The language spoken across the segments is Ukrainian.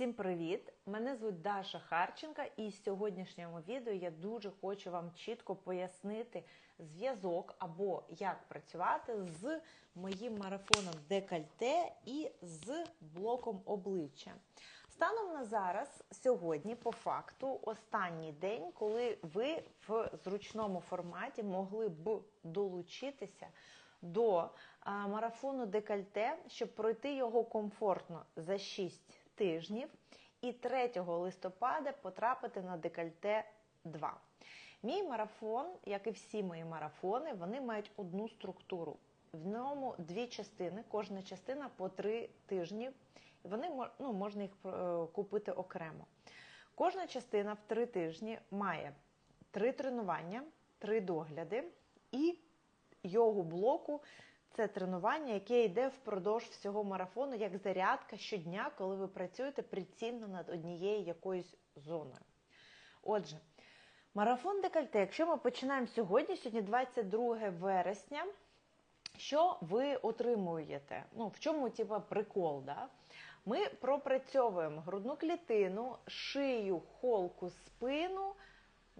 Всім привіт! Мене звуть Даша Харченка, і в сьогоднішньому відео я дуже хочу вам чітко пояснити зв'язок або як працювати з моїм марафоном декольте і з блоком обличчя. Станом на зараз, сьогодні, по факту, останній день, коли ви в зручному форматі могли б долучитися до марафону декольте, щоб пройти його комфортно за 6 тижнів і 3 листопада потрапити на декольте 2. Мій марафон, як і всі мої марафони, вони мають одну структуру. В ньому дві частини, кожна частина по три тижні. Вони ну, можна їх е, купити окремо. Кожна частина в три тижні має три тренування, три догляди і йогу блоку це тренування, яке йде впродовж всього марафону, як зарядка щодня, коли ви працюєте прицільно над однією якоюсь зоною. Отже, марафон декольте, якщо ми починаємо сьогодні, сьогодні 22 вересня, що ви отримуєте? Ну, в чому типу, прикол? Да? Ми пропрацьовуємо грудну клітину, шию, холку, спину,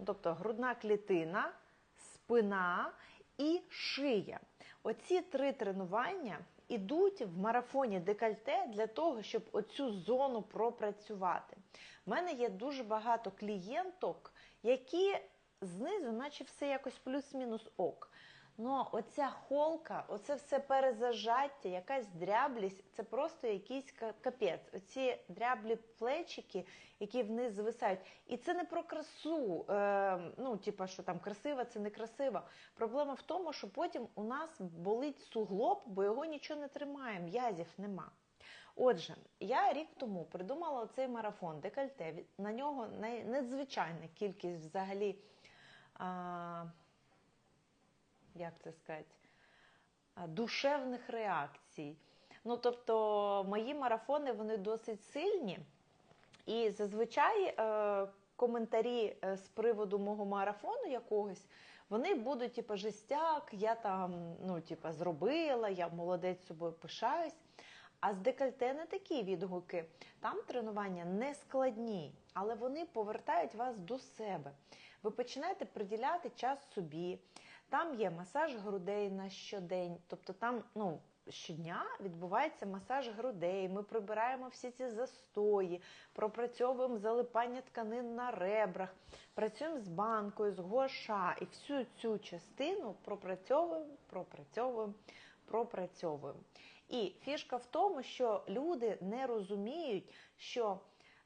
тобто грудна клітина, спина і шия. Оці три тренування ідуть в марафоні декольте для того, щоб оцю зону пропрацювати. У мене є дуже багато клієнток, які знизу, наче все якось плюс-мінус ок. Ну, оця холка, оце все перезажаття, якась дряблість, це просто якийсь капець. Оці дряблі плечики, які вниз звисають. І це не про красу. Е, ну, типа, що там красива, це не красиво. Проблема в тому, що потім у нас болить суглоб, бо його нічого не тримає, м'язів нема. Отже, я рік тому придумала оцей марафон декольте. На нього надзвичайна кількість взагалі. Як це сказати, душевних реакцій. Ну, тобто, мої марафони вони досить сильні. І зазвичай е, коментарі е, з приводу мого марафону якогось, вони будуть, типу, жестяк, я там ну, типу, зробила, я молодець собою пишаюсь. А з декольте не такі відгуки. Там тренування не складні, але вони повертають вас до себе. Ви починаєте приділяти час собі. Там є масаж грудей на щодень, тобто там ну, щодня відбувається масаж грудей, ми прибираємо всі ці застої, пропрацьовуємо залипання тканин на ребрах, працюємо з банкою, з гоша і всю цю частину пропрацьовуємо, пропрацьовуємо, пропрацьовуємо. І фішка в тому, що люди не розуміють, що.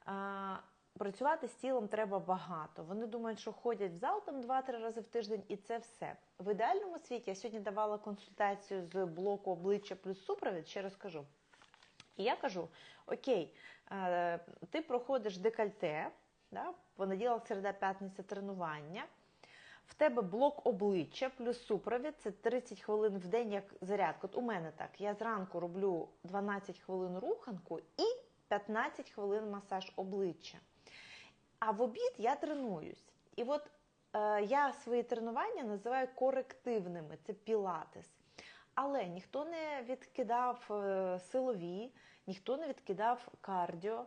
А, Працювати з тілом треба багато. Вони думають, що ходять в зал там 2-3 рази в тиждень, і це все. В ідеальному світі я сьогодні давала консультацію з блоку обличчя плюс супровід, ще розкажу. І я кажу: Окей, е, ти проходиш декольте, да, понеділок, середа, п'ятниця тренування. В тебе блок обличчя плюс супровід це 30 хвилин в день як зарядка. От у мене так. Я зранку роблю 12 хвилин руханку і 15 хвилин масаж обличчя. А в обід я тренуюсь. І от е, я свої тренування називаю корективними, це пілатес. Але ніхто не відкидав е, силові, ніхто не відкидав кардіо.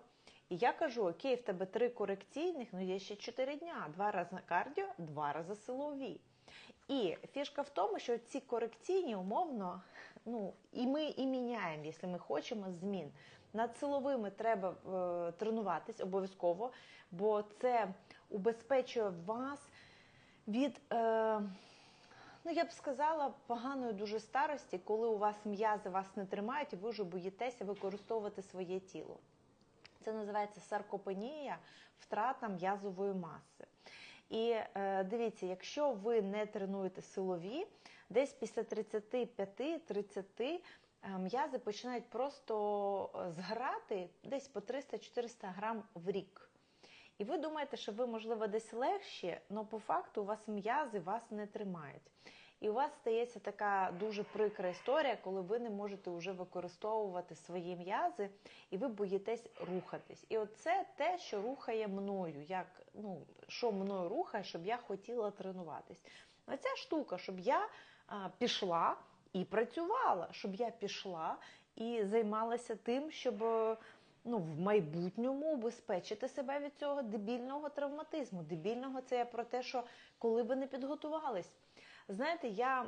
І я кажу: окей, в тебе три корекційних, ну є ще чотири дня. Два рази на кардіо, два рази силові. І фішка в тому, що ці корекційні умовно, ну, і ми і міняємо, якщо ми хочемо змін. Над силовими треба е, тренуватись обов'язково, бо це убезпечує вас від, е, ну я б сказала, поганої дуже старості, коли у вас м'язи вас не тримають, і ви вже боїтеся використовувати своє тіло. Це називається саркопенія, втрата м'язової маси. І е, дивіться, якщо ви не тренуєте силові, десь після 35-30 Е, м'язи починають просто е, зграти десь по 300-400 грам в рік. І ви думаєте, що ви, можливо, десь легші, але по факту у вас м'язи вас не тримають. І у вас стається така дуже прикра історія, коли ви не можете вже використовувати свої м'язи, і ви боїтесь рухатись. І оце те, що рухає мною, як, ну, що мною рухає, щоб я хотіла тренуватись. Оця штука, щоб я а, пішла і працювала, щоб я пішла і займалася тим, щоб ну, в майбутньому убезпечити себе від цього дебільного травматизму. Дебільного це я про те, що коли ви не підготувались. Знаєте, я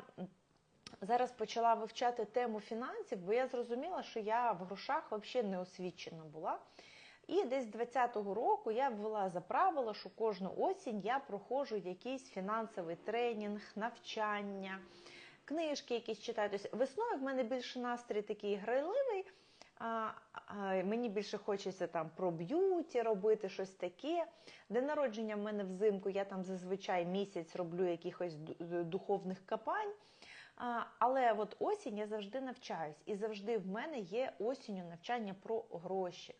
зараз почала вивчати тему фінансів, бо я зрозуміла, що я в грошах взагалі не освічена була. І десь 20-го року я ввела за правило, що кожну осінь я проходжу якийсь фінансовий тренінг, навчання, книжки якісь читаю. Тобто весною в мене більше настрій такий грайливий. А, а, мені більше хочеться там про б'юті робити, щось таке. День народження в мене взимку, я там зазвичай місяць роблю якихось духовних капань. А, але от осінь я завжди навчаюсь, і завжди в мене є осінню навчання про гроші.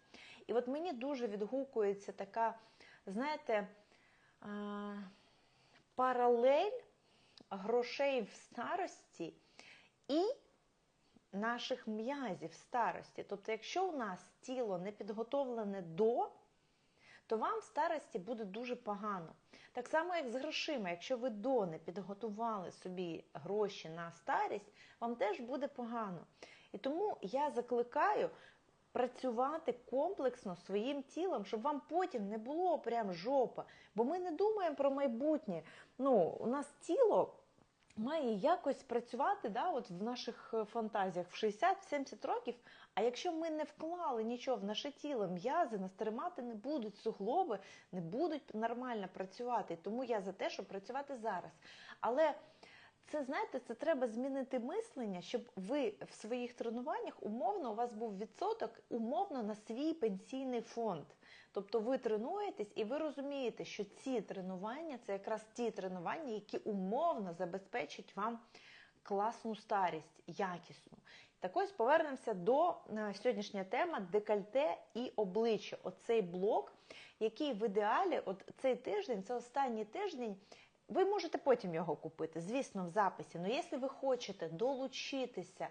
І от мені дуже відгукується така, знаєте, а, паралель грошей в старості і наших м'язів старості. Тобто, якщо у нас тіло не підготовлене до, то вам в старості буде дуже погано. Так само, як з грошима, якщо ви до не підготували собі гроші на старість, вам теж буде погано. І тому я закликаю працювати комплексно своїм тілом, щоб вам потім не було прям жопа. Бо ми не думаємо про майбутнє. Ну, У нас тіло має якось працювати да, от в наших е, фантазіях в 60-70 років. А якщо ми не вклали нічого в наше тіло, м'язи нас тримати не будуть, суглоби не будуть нормально працювати. Тому я за те, щоб працювати зараз. Але це знаєте, це треба змінити мислення, щоб ви в своїх тренуваннях умовно у вас був відсоток умовно на свій пенсійний фонд. Тобто ви тренуєтесь і ви розумієте, що ці тренування це якраз ті тренування, які умовно забезпечать вам класну старість, якісну. Так ось повернемося до е, сьогоднішня тема декольте і обличчя. Оцей блок, який в ідеалі, от цей тиждень, це останній тиждень. Ви можете потім його купити, звісно, в записі. Але якщо ви хочете долучитися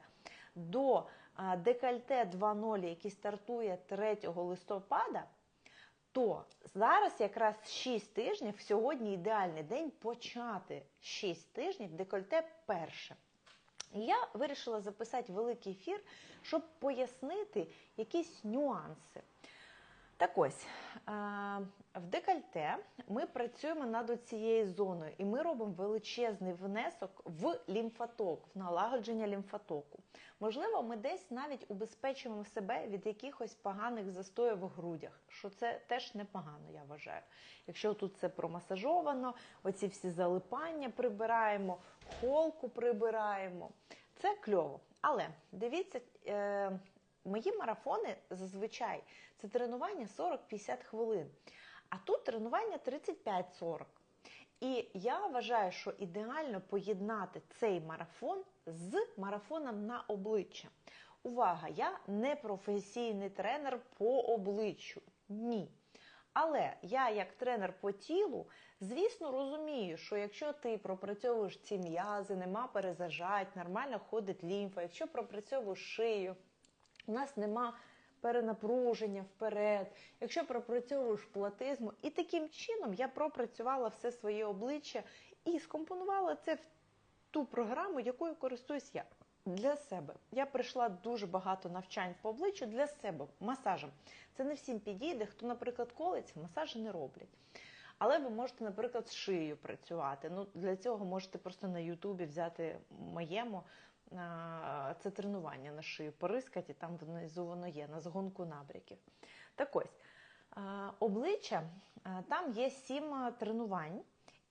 до декольте 2.0, який стартує 3 листопада, то зараз якраз 6 тижнів, сьогодні ідеальний день почати 6 тижнів декольте перше. І я вирішила записати великий ефір, щоб пояснити якісь нюанси. Так ось, в декольте ми працюємо над цією зоною, і ми робимо величезний внесок в лімфоток, в налагодження лімфотоку. Можливо, ми десь навіть убезпечуємо себе від якихось поганих застоїв в грудях, що це теж непогано, я вважаю. Якщо тут це промасажовано, оці всі залипання прибираємо, холку прибираємо, це кльово. Але дивіться. Мої марафони зазвичай це тренування 40-50 хвилин. А тут тренування 35-40. І я вважаю, що ідеально поєднати цей марафон з марафоном на обличчя. Увага! Я не професійний тренер по обличчю. Ні. Але я, як тренер по тілу, звісно, розумію, що якщо ти пропрацьовуєш ці м'язи, нема перезажать, нормально ходить лімфа, якщо пропрацьовуєш шию, у нас нема перенапруження вперед, якщо пропрацьовуєш платизму. І таким чином я пропрацювала все своє обличчя і скомпонувала це в ту програму, якою користуюсь я. Для себе. Я прийшла дуже багато навчань по обличчю для себе, масажем. Це не всім підійде, хто, наприклад, колиться, масажі не роблять. Але ви можете, наприклад, з шиєю працювати. Ну, Для цього можете просто на Ютубі взяти моєму це тренування на шию порискати, там внизу воно є, на згонку набряків. Так ось, обличчя, там є сім тренувань.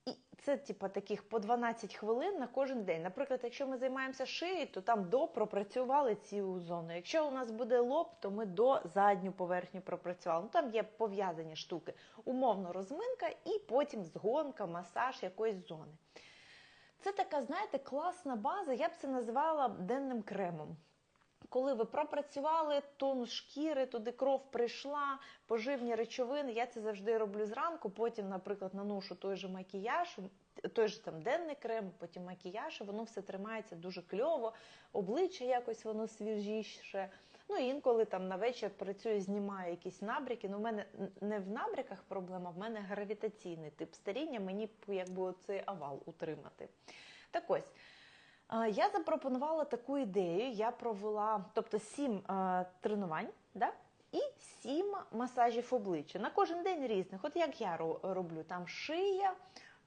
І це, типу, таких по 12 хвилин на кожен день. Наприклад, якщо ми займаємося шиєю, то там до пропрацювали цю зону. Якщо у нас буде лоб, то ми до задню поверхню пропрацювали. Ну, Там є пов'язані штуки. Умовно розминка і потім згонка, масаж якоїсь зони. Це така, знаєте, класна база, я б це називала денним кремом. Коли ви пропрацювали тон шкіри, туди кров прийшла, поживні речовини, я це завжди роблю зранку, потім, наприклад, наношу той же макіяж, той же там денний крем, потім макіяж, і воно все тримається дуже кльово, обличчя якось воно свіжіше. Ну інколи там на вечір працюю, знімаю якісь набряки. Ну, в мене не в набряках проблема, в мене гравітаційний тип старіння, мені якби цей овал утримати. Так ось. Я запропонувала таку ідею, я провела тобто сім тренувань. Да? і 7 масажів обличчя. На кожен день різних. От як я роблю, там шия,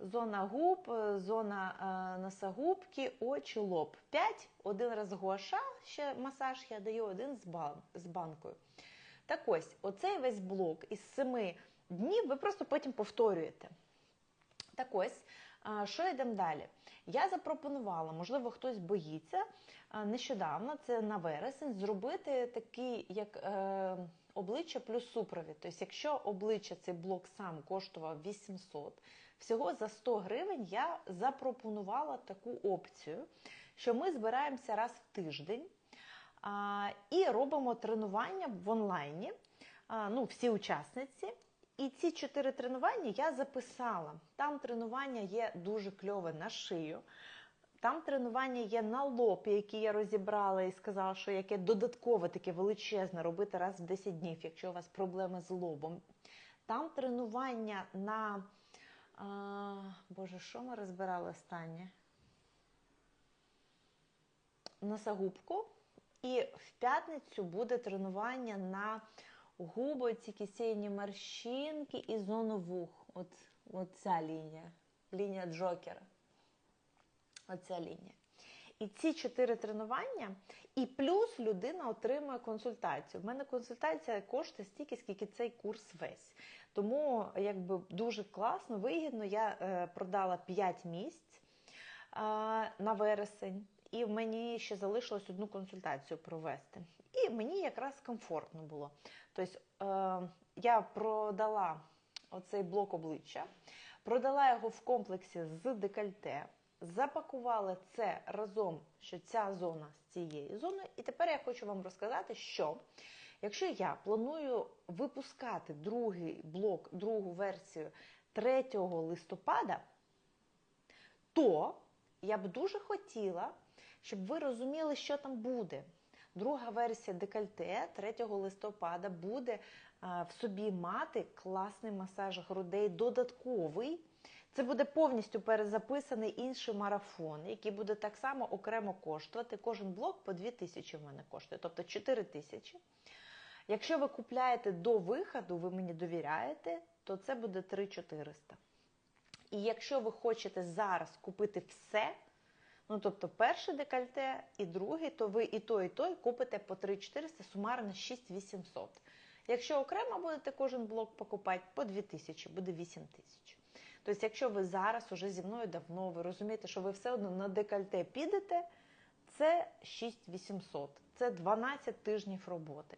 зона губ, е, зона е, носогубки, очі, лоб. 5, один раз гуаша, ще масаж я даю, один з, з банкою. Так ось, оцей весь блок із 7 днів ви просто потім повторюєте. Так ось, що йдемо далі? Я запропонувала, можливо, хтось боїться нещодавно, це на вересень, зробити такий, як е, обличчя плюс супровід. Тобто, якщо обличчя цей блок сам коштував 800, всього за 100 гривень я запропонувала таку опцію, що ми збираємося раз в тиждень а, і робимо тренування в онлайні. А, ну, всі учасниці. І ці чотири тренування я записала. Там тренування є дуже кльове на шию. Там тренування є на лоб, які я розібрала і сказала, що яке додаткове таке величезне робити раз в 10 днів, якщо у вас проблеми з лобом. Там тренування на. А, Боже, що ми розбирали останнє? Носогубку. І в п'ятницю буде тренування на губи, ці кисейні морщинки і зону вух. От, от ця лінія. Лінія Джокера. Оця лінія. І ці чотири тренування, і плюс людина отримує консультацію. У мене консультація коштує стільки, скільки цей курс весь. Тому якби дуже класно, вигідно. Я е, продала 5 місць е, на вересень, і мені ще залишилось одну консультацію провести. І мені якраз комфортно було. Тобто е, я продала оцей блок обличчя, продала його в комплексі з декольте, запакувала це разом, що ця зона з цією зоною. І тепер я хочу вам розказати, що якщо я планую випускати другий блок, другу версію 3 листопада, то я б дуже хотіла, щоб ви розуміли, що там буде. Друга версія декольте 3 листопада буде в собі мати класний масаж грудей додатковий. Це буде повністю перезаписаний інший марафон, який буде так само окремо коштувати. Кожен блок по 2 тисячі в мене коштує, тобто 4 тисячі. Якщо ви купляєте до виходу, ви мені довіряєте, то це буде 3400. І якщо ви хочете зараз купити все, ну тобто перше декольте і другий, то ви і той, і той купите по 3400, сумарно 6800. Якщо окремо будете кожен блок покупати, по 2000, буде 8000. Тобто, якщо ви зараз уже зі мною давно, ви розумієте, що ви все одно на декольте підете, це 6800, це 12 тижнів роботи.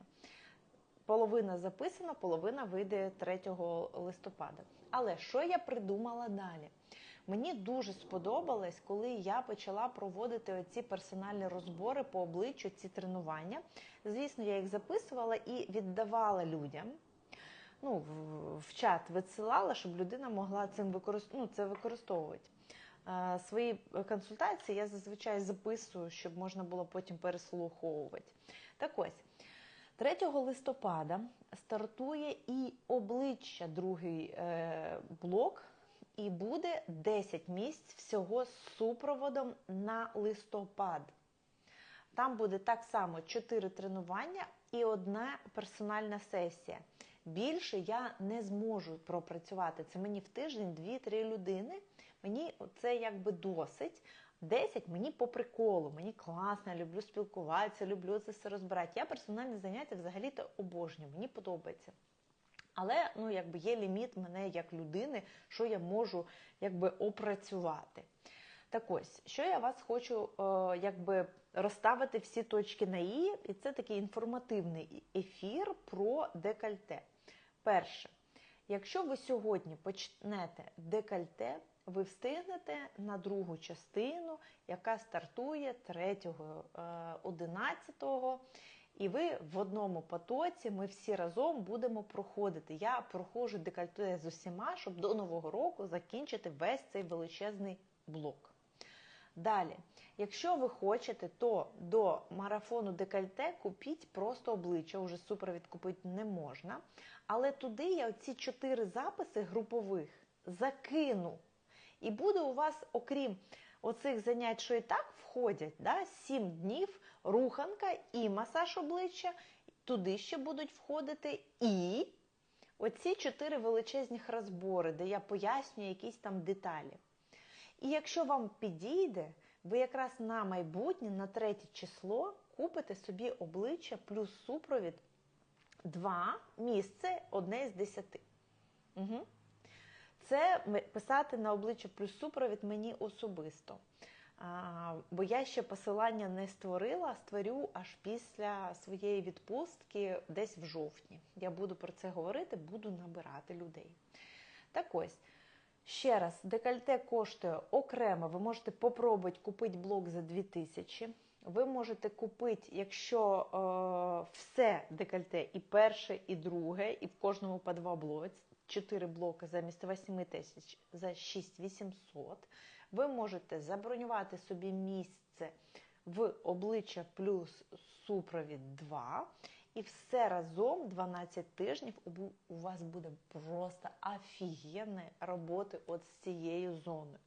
Половина записана, половина вийде 3 листопада. Але що я придумала далі? Мені дуже сподобалось, коли я почала проводити оці персональні розбори по обличчю, ці тренування. Звісно, я їх записувала і віддавала людям. Ну, в, в чат висилала, щоб людина могла цим використ... ну, це використовувати. Е, свої консультації я зазвичай записую, щоб можна було потім переслуховувати. Так ось. 3 листопада стартує і обличчя другий е, блок, і буде 10 місць всього з супроводом на листопад. Там буде так само 4 тренування і одна персональна сесія. Більше я не зможу пропрацювати. Це мені в тиждень 2-3 людини. Мені це якби досить. 10 мені по приколу, мені класно, люблю спілкуватися, люблю це все розбирати. Я персональні заняття взагалі-то обожнюю, мені подобається. Але ну, якби є ліміт мене як людини, що я можу якби опрацювати. Так ось, що я вас хочу е, якби розставити всі точки на І, і це такий інформативний ефір про декольте. Перше, якщо ви сьогодні почнете декольте, ви встигнете на другу частину, яка стартує 3.11. І ви в одному потоці, ми всі разом будемо проходити. Я проходжу декольте з усіма, щоб до Нового року закінчити весь цей величезний блок. Далі, якщо ви хочете, то до марафону декольте купіть просто обличчя, уже супровід купити не можна. Але туди я оці чотири записи групових закину. І буде у вас, окрім оцих занять, що і так входять, да, 7 днів руханка і масаж обличчя, туди ще будуть входити і оці чотири величезних розбори, де я пояснюю якісь там деталі. І якщо вам підійде, ви якраз на майбутнє, на третє число, купите собі обличчя плюс супровід 2 місце одне з 10. Угу. Це писати на обличчя плюс супровід мені особисто. А, бо я ще посилання не створила, створю аж після своєї відпустки, десь в жовтні. Я буду про це говорити, буду набирати людей. Так ось, ще раз, декольте коштує окремо. Ви можете попробувати купити блок за 2000. Ви можете купити, якщо е, все декольте, і перше, і друге, і в кожному по два блоки, 4 блоки замість 8 тисяч за 6800. Ви можете забронювати собі місце в обличчя плюс супровід 2. І все разом 12 тижнів у- вас буде просто офігенної роботи от з цією зоною.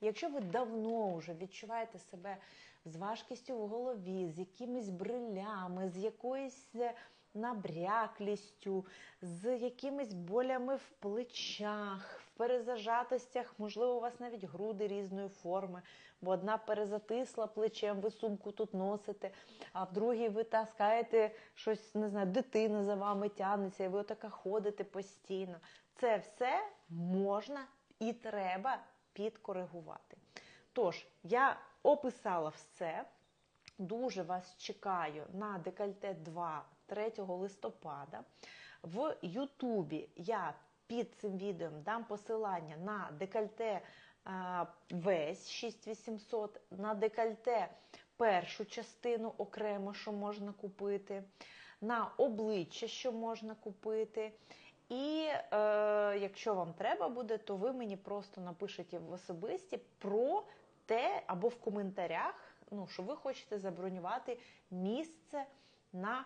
Якщо ви давно вже відчуваєте себе з важкістю в голові, з якимись брилями, з якоюсь е, набряклістю, з якимись болями в плечах, в перезажатостях, можливо, у вас навіть груди різної форми, бо одна перезатисла плечем, ви сумку тут носите, а в другій ви таскаєте щось, не знаю, дитина за вами тягнеться, і ви отака ходите постійно. Це все можна і треба підкоригувати. Тож, я описала все. Дуже вас чекаю на декольте 2 3 листопада. В Ютубі я під цим відео дам посилання на декольте весь 6800, на декольте першу частину окремо, що можна купити, на обличчя, що можна купити. І е, якщо вам треба буде, то ви мені просто напишете в особисті про те або в коментарях, ну, що ви хочете забронювати місце на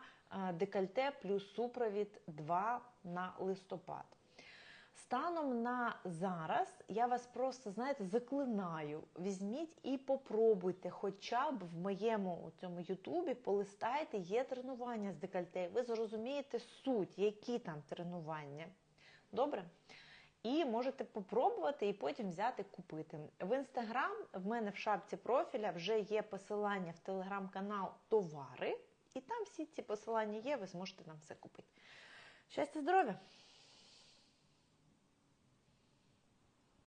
декольте плюс супровід 2 на листопад. Станом на зараз я вас просто, знаєте, заклинаю. Візьміть і попробуйте, хоча б в моєму цьому Ютубі полистайте, є тренування з декольте. Ви зрозумієте суть, які там тренування. Добре? І можете попробувати і потім взяти купити. В інстаграм в мене в шапці профіля вже є посилання в телеграм-канал Товари, і там всі ці посилання є, ви зможете там все купити. Щастя, здоров'я!